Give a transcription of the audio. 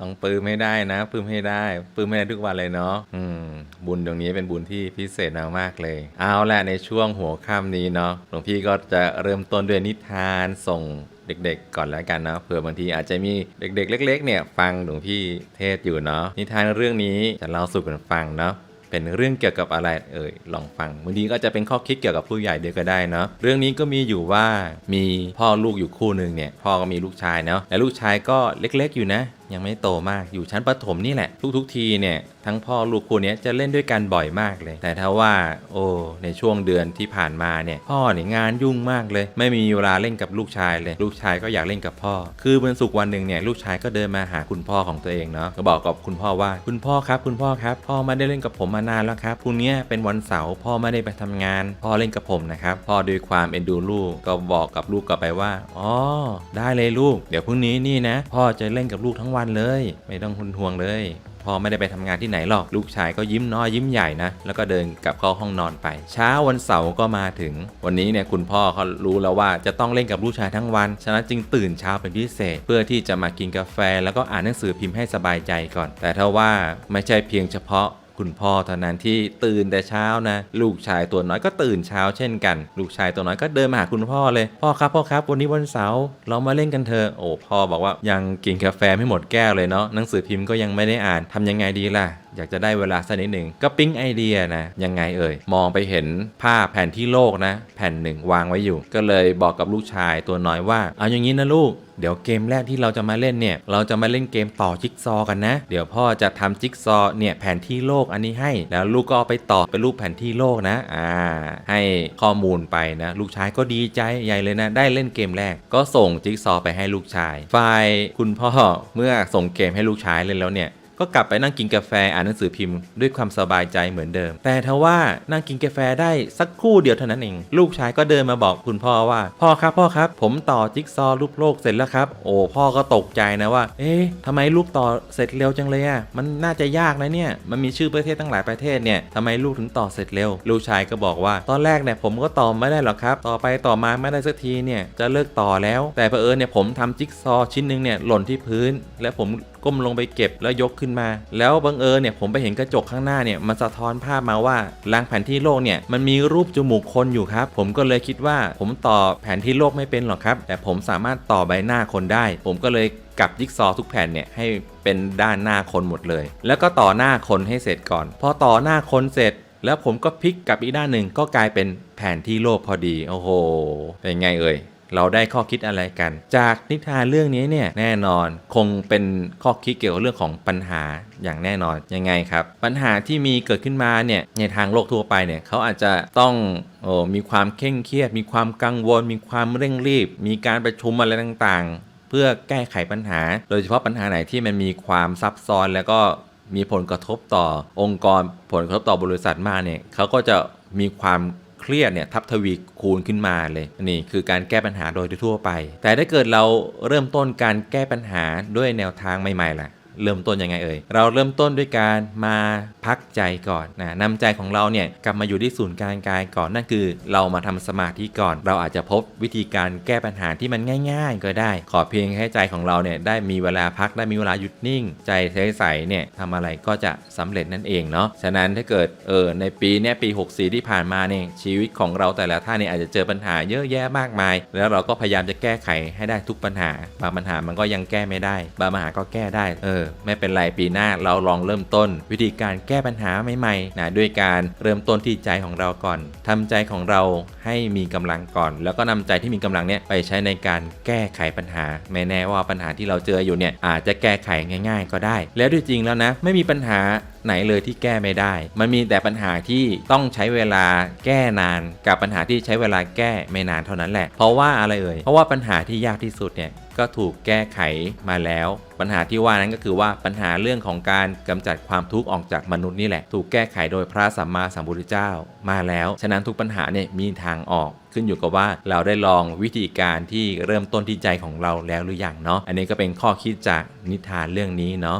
ต้องปื้มให้ได้นะ ปื้มให้ได้ ปื้มให้ได้ทุกวันเลยเนาะอืม บุญตรงนี้เป็นบุญที่พิเศษมากเลย เอาละในช่วงหัวค่ำนี้เนาะหลวงพี่ก็จะเริ่มต้นด้วยนิทานส่งเด็กๆ ก่อนแล้วกันเนาะเผื่อบางทีอาจจะมีเด็ก ๆ เล็ก ๆ เนี่ย ฟังหลวงพี่เทศอยู่เนาะนิทานเรื่องนี้จะเล่าสู่กันฟังเนาะเป็นเรื่องเกี่ยวกับอะไรเอ่ยลองฟังบางทีก็จะเป็นข้อคิดเกี่ยวกับผู้ใหญ่เดียวก็ได้เนาะเรื่องนี้ก็มีอยู่ว่ามีพ่อลูกอยู่คู่หนึ่งเนี่ยพ่อก็มีลูกชายเนาะและลูกชายก็เล็ก ๆ อยู่นะยังไม่โตมากอยู่ชั้นประถมนี่แหละ ทุกๆทีเนี่ยทั้งพ่อลูกคู่นี้จะเล่นด้วยกันบ่อยมากเลย แต่ถ้าว่า โอ้ในช่วงเดือนที่ผ่านมาเนี่ยพ่อเนี่ยงานยุ่งมากเลย ไม่มีเวลาเล่นกับลูกชายเลย ลูกชายก็อยากเล่นกับพ่อ คือวันศุกร์วันหนึ่งเนี่ยลูกชายก็เดินมาหาคุณพ่อของตัวเองเนาะก็บอกกับคุณพ่อว่าคุณพ่อครับ คุณพ่อครับ พ่อไม่ได้เล่นกับผมมานานแล้วครับพรุ่งนี้เป็นวันเสาร์พ่อไม่ได้ไปทำงาน พ่อเล่นกับผมนะครับพ่อด้วยความเอ็นดูลูกก็บอกกับลูกกลับไปว่าอ๋อได้เลยลูก เดี๋ยวพรุ่งนี้นี่นะ พ่อจะเล่นกับลูกทั้งวันเลย ไม่ต้องคุนห่วงเลยพ่อไม่ได้ไปทำงานที่ไหนหรอก ลูกชายก็ยิ้มน้อยยิ้มใหญ่นะ แล้วก็เดินกลับเข้าห้องนอนไป เช้าวันเสาร์ก็มาถึง วันนี้เนี่ยคุณพ่อเขารู้แล้วว่าจะต้องเล่นกับลูกชายทั้งวัน ฉะนั้นจึงตื่นเช้าเป็นพิเศษ เพื่อที่จะมากินกาแฟ แล้วก็อ่านหนังสือพิมพ์ให้สบายใจก่อน แต่ถ้าว่าไม่ใช่เพียงเฉพาะ คุณพ่อเท่านั้นที่ตื่นแต่เช้านะ ลูกชายตัวน้อยก็ตื่นเช้าเช่นกัน ลูกชายตัวน้อยก็เดินมาหาคุณพ่อเลย พ่อครับพ่อครับ วันนี้วันเสาร์เรามาเล่นกันเถอะโอ้พ่อบอกว่ายังกินกาแฟไม่หมดแก้วเลยเนาะหนังสือพิมพ์ก็ยังไม่ได้อ่านทำยังไงดีล่ะ อยากจะได้เวลาสักนิดหนึ่งก็ปิ๊งไอเดียนะยังไงเอ่ยมองไปเห็นภาพแผนที่โลกนะ แผ่นหนึ่งวางไว้อยู่ ก็เลยบอกกับลูกชายตัวน้อยว่าเอาอย่างนี้นะลูกเดี๋ยวเกมแรกที่เราจะมาเล่นเนี่ย เราจะมาเล่นเกมต่อจิ๊กซอกันนะ เดี๋ยวพ่อจะทำจิ๊กซอเนี่ยแผนที่โลกอันนี้ให้ แล้วลูกก็เอาไปต่อเป็นรูปแผนที่โลกนะ อ่า ให้ข้อมูลไปนะ ลูกชายก็ดีใจใหญ่เลยนะ ได้เล่นเกมแรก ก็ส่งจิ๊กซอไปให้ลูกชาย ฝ่ายคุณพ่อเมื่อส่งเกมให้ลูกชายเล่นแล้วเนี่ย ก็กลับไปนั่งกินกาแฟอ่านหนังสือพิมพ์ด้วยความสบายใจเหมือนเดิม แต่ทว่านั่งกินกาแฟได้สักครู่เดียวเท่านั้นเอง ลูกชายก็เดินมาบอกคุณพ่อว่า พ่อครับพ่อครับ ผมต่อจิ๊กซอรูปโลกเสร็จแล้วครับ โอ้พ่อก็ตกใจนะว่า เอ๊ะทำไมลูกต่อเสร็จเร็วจังเลยอะมันน่าจะยากนะเนี่ยมันมีชื่อประเทศตั้งหลายประเทศเนี่ยทำไมลูกถึงต่อเสร็จเร็ว ลูกชายก็บอกว่า ตอนแรกเนี่ยผมก็ต่อไม่ได้หรอกครับ ต่อไปต่อมาไม่ได้สักทีเนี่ยจะเลิกต่อแล้ว แต่เผอิญเนี่ยผมทำจิ๊กซอชิ้นหนึ่งเนี่ยหล่นที่พื้น และผม ก้มลงไปเก็บแล้วยกขึ้นมา แล้วบังเอิญเนี่ยผมไปเห็นกระจกข้างหน้าเนี่ยมันสะท้อนภาพมาว่าลางแผนที่โลกเนี่ยมันมีรูปจมูกคนอยู่ครับ ผมก็เลยคิดว่าผมต่อแผนที่โลกไม่เป็นหรอกครับ แต่ผมสามารถต่อใบหน้าคนได้ ผมก็เลยกลับจิ๊กซอว์ทุกแผ่นเนี่ยให้เป็นด้านหน้าคนหมดเลย แล้วก็ต่อหน้าคนให้เสร็จก่อน พอต่อหน้าคนเสร็จ แล้วผมก็พลิกกลับอีกด้านหนึ่งก็กลายเป็นแผนที่โลกพอดี โอ้โห เป็นไงเอ่ย เราได้ข้อคิดอะไรกัน จากนิทานเรื่องนี้เนี่ยแน่นอนคงเป็นข้อคิดเกี่ยวกับเรื่องของปัญหาอย่างแน่นอนยังไงครับ ปัญหาที่มีเกิดขึ้นมาเนี่ยในทางโลกทั่วไปเนี่ยเขาอาจจะต้องโอ้มีความเคร่งเครียด มีความกังวล มีความเร่งรีบ มีการประชุมอะไรต่างๆ เพื่อแก้ไขปัญหา โดยเฉพาะปัญหาไหนที่มันมีความซับซ้อนแล้วก็มีผลกระทบต่อองค์กรผลกระทบต่อบริษัทมากเนี่ยเขาก็จะมีความ เครียดเนี่ยทับทวีคูณขึ้นมาเลยนี่คือการแก้ปัญหาโดยทั่วไป แต่ถ้าเกิดเราเริ่มต้นการแก้ปัญหาด้วยแนวทางใหม่ๆล่ะ เริ่มต้นยังไงเอ่ย เราเริ่มต้นด้วยการมาพักใจก่อนนะนำใจของเราเนี่ยกลับมาอยู่ที่ศูนย์กลางกายก่อนนั่นคือ เรามาทำสมาธิก่อน เราอาจจะพบวิธีการแก้ปัญหาที่มันง่าย ๆ ก็ได้ ขอเพียงให้ใจของเราเนี่ยได้มีเวลาพักได้มีเวลาหยุดนิ่ง ใจใสๆเนี่ยทำอะไรก็จะสำเร็จนั่นเองเนาะฉะนั้นถ้าเกิดเออในปีเนี้ยปี 64 ที่ผ่านมาเนี่ยชีวิตของเราแต่ละท่านเนี่ยอาจจะเจอปัญหาเยอะแยะมากมาย แล้วเราก็พยายามจะแก้ไขให้ได้ทุกปัญหา บางปัญหามันก็ยังแก้ไม่ได้ บางปัญหาก็แก้ได้เออไม่เป็นไรปีหน้าเราลองเริ่มต้น วิธีการแก้ปัญหาใหม่ๆนะด้วยการเริ่มต้นที่ใจของเราก่อนทำใจของเราให้มีกำลังก่อน แล้วก็นำใจที่มีกำลังเนี่ยไปใช้ในการแก้ไขปัญหาไม่แน่ว่าปัญหาที่เราเจออยู่เนี่ยอาจจะแก้ไขง่าย ๆ ก็ได้ แล้วด้วยจริงแล้วนะไม่มีปัญหา ไหนเลยที่แก้ไม่ได้ มันมีแต่ปัญหาที่ต้องใช้เวลาแก้นานกับปัญหาที่ใช้เวลาแก้ไม่นานเท่านั้นแหละ เพราะว่าอะไรเอ่ย เพราะว่าปัญหาที่ยากที่สุดเนี่ยก็ถูกแก้ไขมาแล้ว ปัญหาที่ว่านั้นก็คือว่าปัญหาเรื่องของการกำจัดความทุกข์ออกจากมนุษย์นี่แหละ ถูกแก้ไขโดยพระสัมมาสัมพุทธเจ้ามาแล้ว ฉะนั้นทุกปัญหาเนี่ยมีทางออก ขึ้นอยู่กับว่าเราได้ลองวิธีการที่เริ่มต้นที่ใจของเราแล้วหรือยังเนาะอันนี้ก็เป็นข้อคิดจากนิทานเรื่องนี้เนาะ